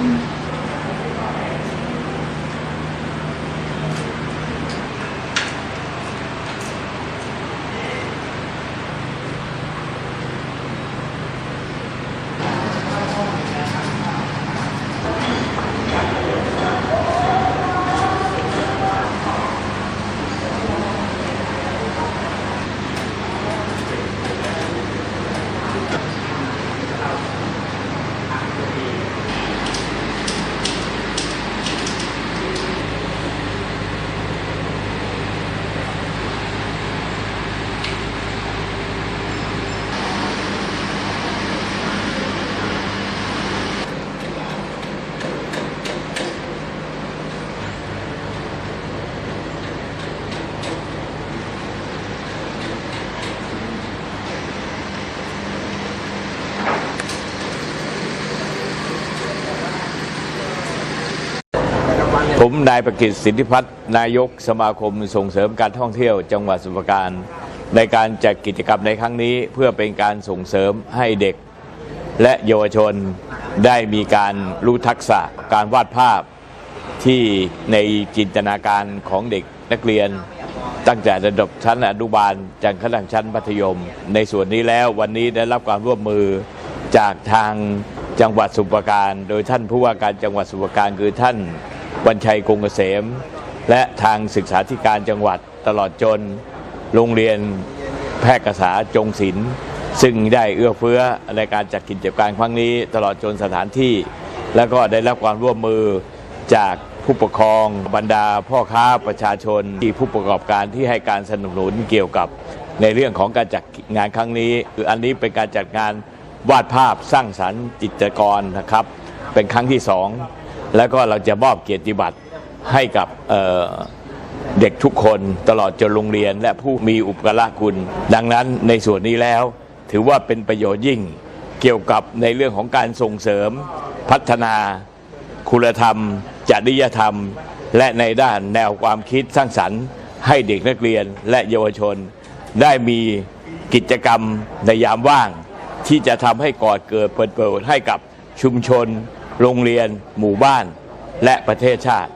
Mm. ผมนายประกิตสิทธิพัฒน์นายกสมาคมส่งเสริมการท่องเที่ยว จังหวัดสมุพรปราการ ในการจัดกิจกรรมในครั้งนี้ เพื่อเป็นการส่งเสริมให้เด็ก และเยาวชนได้มีการรู้ทักษะการวาดภาพที่ในจินตนาการของเด็กนักเรียน ตั้งแต่ระดับชั้นอนุบาลจนกระทั่งชั้นมัธยม ในส่วนนี้แล้ววันนี้ได้รับความร่วมมือจากทางจังหวัดสุพรราการ โดยท่านผู้ว่าการจังหวัดสุพรราการคือท่าน วันชัยคงเกษม และทางศึกษาธิการจังหวัดตลอดจน โรงเรียนแพทย์กษาจงศิลป์ซึ่งได้เอื้อเฟื้อในการจัดกิจกรรมครั้งนี้ตลอดจนสถานที่ แล้วก็ได้รับความร่วมมือจากผู้ปกครองบรรดาพ่อค้าประชาชนที่ผู้ประกอบการที่ให้การสนับสนุนเกี่ยวกับในเรื่องของการจัดงานครั้งนี้คืออันนี้เป็นการจัดงานวาดภาพสร้างสรรค์จิตรกรนะครับ เป็นครั้งที่สอง แล้วก็เราจะมอบเกียรติบัตรให้กับเเด็กทุกคนตลอดจนโรงเรียนและผู้มีอุปการะคุณ ดังนั้นในส่วนนี้แล้ว ถือว่าเป็นประโยชน์ยิ่งเกี่ยวกับในเรื่องของการส่งเสริม พัฒนา คุณธรรม จริยธรรม และในด้านแนวความคิดสร้างสรรค์ ให้เด็กนักเรียนและเยาวชน ได้มีกิจกรรมในยามว่าง ที่จะทำให้ก่อเกิดเปิดเปิดให้กับชุมชน โรงเรียนหมู่บ้านและประเทศชาติ